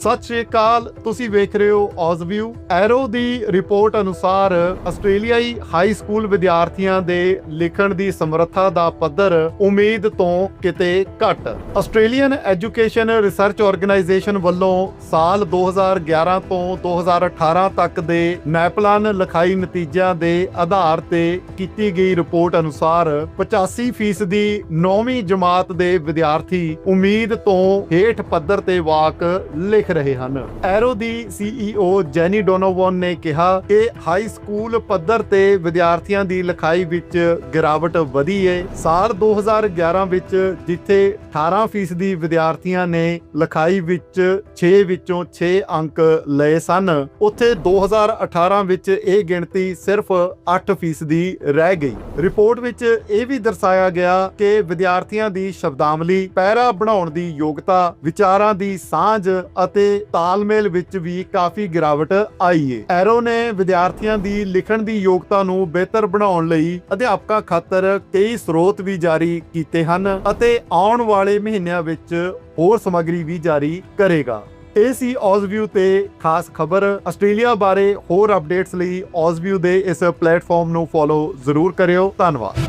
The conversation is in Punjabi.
ਸਤਿ ਸ਼੍ਰੀ ਅਕਾਲ, ਤੁਸੀਂ ਵੇਖ ਰਹੇ ਹੋ ਔਜ਼ਵਿਊ ਐਰੋ ਦੀ ਰਿਪੋਰਟ ਅਨੁਸਾਰ ਆਸਟ੍ਰੇਲੀਆਈ ਹਾਈ ਸਕੂਲ ਵਿਦਿਆਰਥੀਆਂ ਦੇ ਲਿਖਣ ਦੀ ਸਮਰੱਥਾ ਦਾ ਪੱਧਰ ਉਮੀਦ ਤੋਂ ਕਿਤੇ ਘੱਟ। ਆਸਟ੍ਰੇਲੀਅਨ ਐਜੂਕੇਸ਼ਨ ਰਿਸਰਚ ਆਰਗੇਨਾਈਜੇਸ਼ਨ ਵੱਲੋਂ ਸਾਲ 2011 ਤੋਂ 2018 ਤੱਕ ਦੇ ਨੈਪਲਾਨ ਲਿਖਾਈ ਨਤੀਜਿਆਂ ਦੇ ਆਧਾਰ ਤੇ ਕੀਤੀ ਗਈ ਰਿਪੋਰਟ ਅਨੁਸਾਰ 85% ਦੀ 9ਵੀਂ ਜਮਾਤ ਦੇ ਵਿਦਿਆਰਥੀ ਉਮੀਦ ਤੋਂ ਹੇਠ ਪੱਧਰ ਤੇ ਵਾਕ ਲਿਖ ਰਹੇ ਹਨ। ਐਰੋ ਦੀ ਸੀਈਓ ਜੈਨੀ ਡੋਨੋਵਨ ਨੇ ਕਿਹਾ ਕਿ ਹਾਈ ਸਕੂਲ ਪੱਧਰ ਤੇ ਵਿਦਿਆਰਥੀਆਂ ਦੀ ਲਿਖਾਈ ਵਿੱਚ ਗਿਰਾਵਟ ਵਧੀ ਹੈ ਸਾਲ 2011 ਵਿੱਚ ਜਿੱਥੇ 18% ਦੀ ਵਿਦਿਆਰਥੀਆਂ ਨੇ ਲਿਖਾਈ ਵਿੱਚ 6 ਵਿੱਚੋਂ 6 ਅੰਕ ਲਏ ਸਨ। ਉੱਥੇ 2018 ਵਿੱਚ ਇਹ ਗਿਣਤੀ ਸਿਰਫ 8% ਦੀ ਰਹਿ ਗਈ। ਰਿਪੋਰਟ ਵਿੱਚ ਇਹ ਵੀ ਦਰਸਾਇਆ ਗਿਆ ਕਿ ਵਿਦਿਆਰਥੀਆਂ ਦੀ ਸ਼ਬਦਾਵਲੀ, ਪੈਰਾ ਬਣਾਉਣ ਦੀ ਯੋਗਤਾ, ਵਿਚਾਰਾਂ ਦੀ ਸਾਂਝ ਅਤੇ ਤਾਲਮੇਲ ਵਿੱਚ ਵੀ ਕਾਫੀ ਗਿਰਾਵਟ ਆਈ ਏ। ਐਰੋ ਨੇ ਵਿਦਿਆਰਥੀਆਂ ਦੀ ਲਿਖਣ ਦੀ ਯੋਗਤਾ ਨੂੰ ਬਿਹਤਰ ਬਣਾਉਣ ਲਈ ਅਧਿਆਪਕਾਂ ਖਾਤਰ ਕਈ ਸਰੋਤ ਵੀ ਜਾਰੀ ਕੀਤੇ ਹਨ ਅਤੇ ਆਉਣ ਵਾਲੇ ਮਹੀਨਿਆਂ ਵਿੱਚ ਹੋਰ ਸਮੱਗਰੀ ਵੀ ਜਾਰੀ ਕਰੇਗਾ। ਇਹ ਸੀ ਔਜ਼ਵਿਊ ਤੇ ਖਾਸ ਖਬਰ। ਆਸਟ੍ਰੇਲੀਆ ਬਾਰੇ ਹੋਰ ਅਪਡੇਟਸ ਲਈ ਔਜ਼ਵਿਊ ਦੇ ਇਸ ਪਲੇਟਫਾਰਮ ਨੂੰ ਫੋਲੋ ਜ਼ਰੂਰ ਕਰਿਓ। ਧੰਨਵਾਦ।